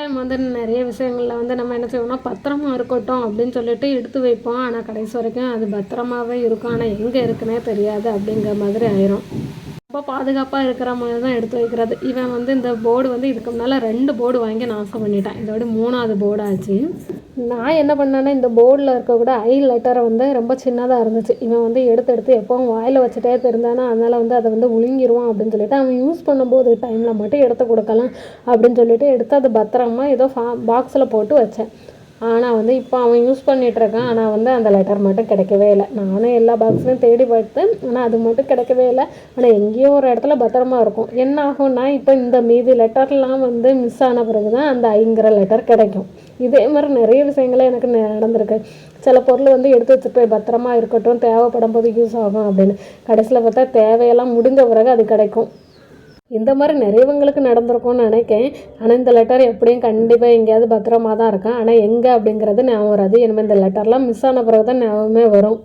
Time வந்து நிறைய விஷயங்களில் வந்து நம்ம என்ன செய்வோம்னா பத்திரமா இருக்கட்டும் அப்படின்னு சொல்லிட்டு எடுத்து வைப்போம். ஆனால் கடைசி வரைக்கும் அது பத்திரமாவே இருக்கும். ஆனால் எங்கே இருக்குன்னே தெரியாது அப்படிங்கிற மாதிரி ஆயிரும். அப்போ பாதுகாப்பாக இருக்கிற மாதிரி தான் எடுத்து வைக்கிறது. இவன் வந்து இந்த போர்டு வந்து இதுக்கு முன்னால் ரெண்டு போர்டு வாங்கி நாசம் பண்ணிட்டான். இதோட மூணாவது போர்டு ஆச்சு. நான் என்ன பண்ணேன்னா இந்த போர்டில் இருக்கக்கூட ஐ லெட்டரை வந்து ரொம்ப சின்னதாக இருந்துச்சு. இவன் வந்து எடுத்து எடுத்து எப்போவும் வாயில் வச்சுட்டே தெரிந்தானா அதனால் வந்து அதை வந்து விழுங்கிருவான் அப்படின்னு சொல்லிட்டு அவன் யூஸ் பண்ணும்போது டைமில் மட்டும் எடுத்து கொடுக்கலாம் அப்படின்னு சொல்லிட்டு எடுத்து அது பத்திரமா ஏதோ ஃபா பாக்ஸில் போட்டு வச்சேன். ஆனால் வந்து இப்போ அவன் யூஸ் பண்ணிகிட்ருக்கான் இருக்கான். ஆனால் வந்து அந்த லெட்டர் மட்டும் கிடைக்கவே இல்லை. நானும் எல்லா பாக்ஸ்லையும் தேடி பார்த்தேன் ஆனால் அது மட்டும் கிடைக்கவே இல்லை. ஆனால் எங்கேயோ ஒரு இடத்துல பத்திரமா இருக்கும். என்ன ஆகும்னா இப்போ இந்த மீதி லெட்டர்லாம் வந்து மிஸ் ஆன பிறகு தான் அந்த ஐங்கிற லெட்டர் கிடைக்கும். இதே மாதிரி நிறைய விஷயங்களே எனக்கு நடந்திருக்கு. சில பொருள் வந்து எடுத்து வச்சுட்டு போய் பத்திரமா இருக்கட்டும் தேவைப்படும் போது யூஸ் ஆகும் அப்படின்னு. கடைசியில் பார்த்தா தேவையெல்லாம் முடிஞ்ச பிறகு அது கிடைக்கும். இந்த மாதிரி நிறையவங்களுக்கு நடந்திருக்கும்னு நினைக்கேன். ஆனால் இந்த லெட்டர் எப்படியும் கண்டிப்பாக எங்கேயாவது பத்திரமா தான் இருக்கும். ஆனால் எங்கே அப்படிங்கிறது ஞாபகம் வராது. இனிமேல் இந்த லெட்டர்லாம் மிஸ் ஆன பிறகு தான் ஞாபகமே வரும்.